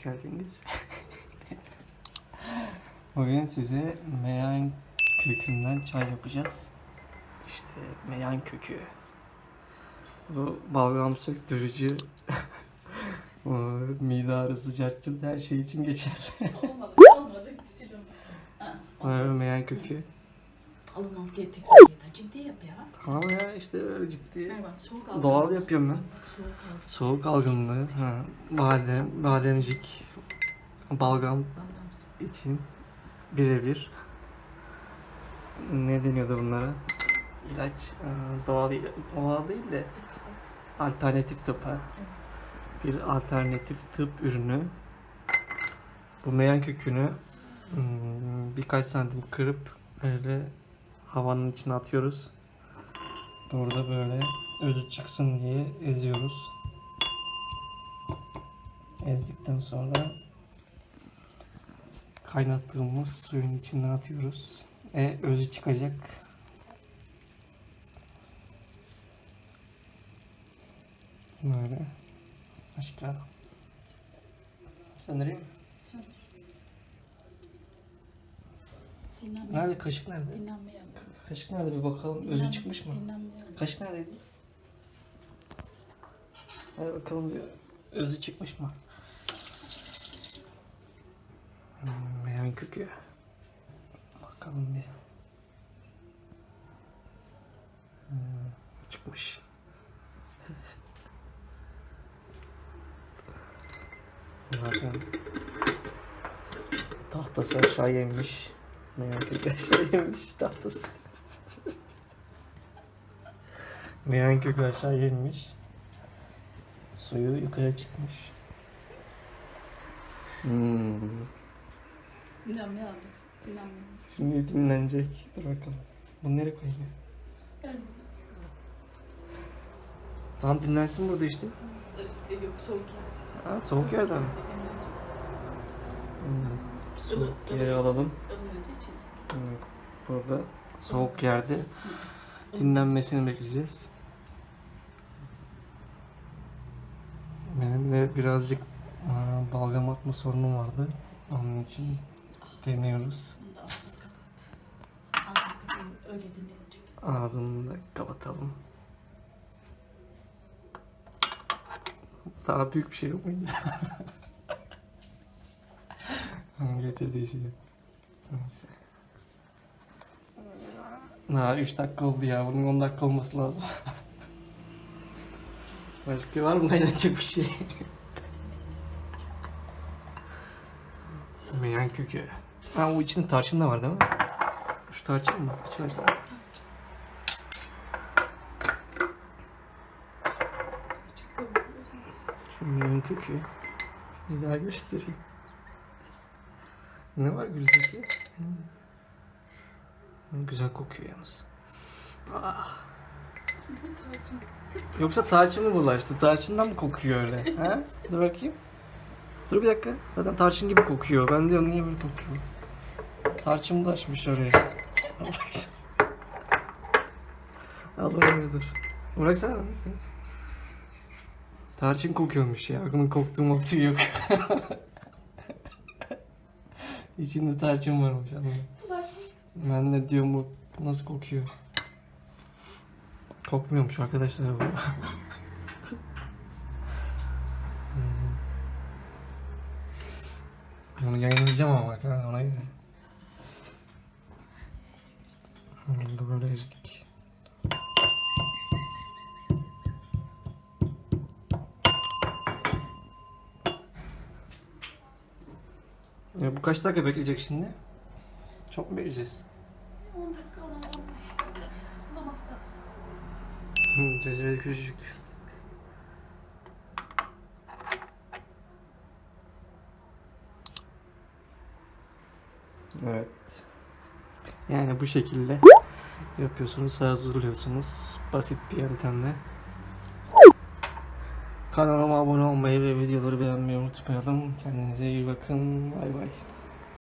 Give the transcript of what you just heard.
hoş geldiniz. Bugün size meyan kökünden çay yapacağız. İşte meyan kökü. Bu balgam söktürücü, bu mide ağrısı, cartçılık her şey için geçerli. Olmadı, olmadı. Silin. Meyan kökü. Olmaz, gel. Ciddi yap ya. Tamam ya işte böyle ciddi. Bak, soğuk algınlığı. Doğal yapıyorum ben. Soğuk algınlığı. Soğuk algınlığı, ha, badem, bademcik, balgam için birebir. Ne deniyordu bunlara? İlaç, e, doğal, doğal değil de alternatif tıp ha. Bir alternatif tıp ürünü. Bu meyan kökünü hmm, birkaç santim kırıp böyle havanın içine atıyoruz. Burada böyle özü çıksın diye eziyoruz. Ezdikten sonra kaynattığımız suyun içine atıyoruz. E özü çıkacak. Böyle. Başka. Söndüreyim mi? Nerede? Kaşık nerede? Dinlenmeyelim. Kaşık nerede bir bakalım. Özü Dinlen- çıkmış mı? Dinlenmeyelim. Kaşık neredeydi? Hadi bakalım bir özü çıkmış mı? Hmm, meyan kökü. Bakalım bir. Hmm, çıkmış. Zaten tahtası aşağı yemiş. Meyan kökü aşağı yemiş tahtası. Meyan kökü aşağı inmiş. Suyu yukarı çıkmış. Hmm. Dinlenmeye alacaksın. Dinlenmeyelim. Şimdi dinlenecek. Dur bakalım. Bunu nereye koyayım? ya? Gel. Tamam dinlensin burada işte. Yok, soğuk yerde. Ha, soğuk yerden mi? Hmm. Yere alalım. Ilınınca içecek. Burada soğuk yerde dinlenmesini bekleyeceğiz. De birazcık aa, balgam atma sorunum vardı. Onun için deniyoruz. Öyle dinlenecek. Ağzını da kapatalım. Daha büyük bir şey yok muydu? Onun Getirdiği şey. Neyse. Ha 3 dakika oldu ya. Bunun 10 dakika olması lazım. Başka var mı kaynatacak bir şey? Meyan kökü. Ha o içinde tarçın da var değil mi? Şu tarçın mı? Komik. Şu meyan kökü. Bir daha göstereyim. Ne var güldeki? Hmm. Güzel kokuyor yalnız. Ah. Yoksa tarçın mı bulaştı? Tarçından mı kokuyor öyle? ha? Dur bakayım. Dur bir dakika. Zaten tarçın gibi kokuyor. Ben diyorum niye böyle kokuyor? Tarçın bulaşmış oraya. Al oraya dur. Bıraksana lan sen. Tarçın kokuyormuş ya. Bunun koktuğu moktuğu yok. İçinde tarçın varmış anladın. Bulaşmış. Ben de diyorum bu nasıl kokuyor? Kokmuyormuş arkadaşlar bu. Hmm. Bunu yayınlayacağım ama bak ha ona göre. Hmm, da böyle ezdik. Ya bu kaç dakika bekleyecek şimdi? Çok mu bekleyeceğiz? 10 dakika ona 15 dakika. Namaz lazım. Hı, küçücük. Evet. Yani bu şekilde yapıyorsunuz, hazırlıyorsunuz. Basit bir yöntemle. Kanalıma abone olmayı ve videoları beğenmeyi unutmayalım. Kendinize iyi bakın. Bay bay.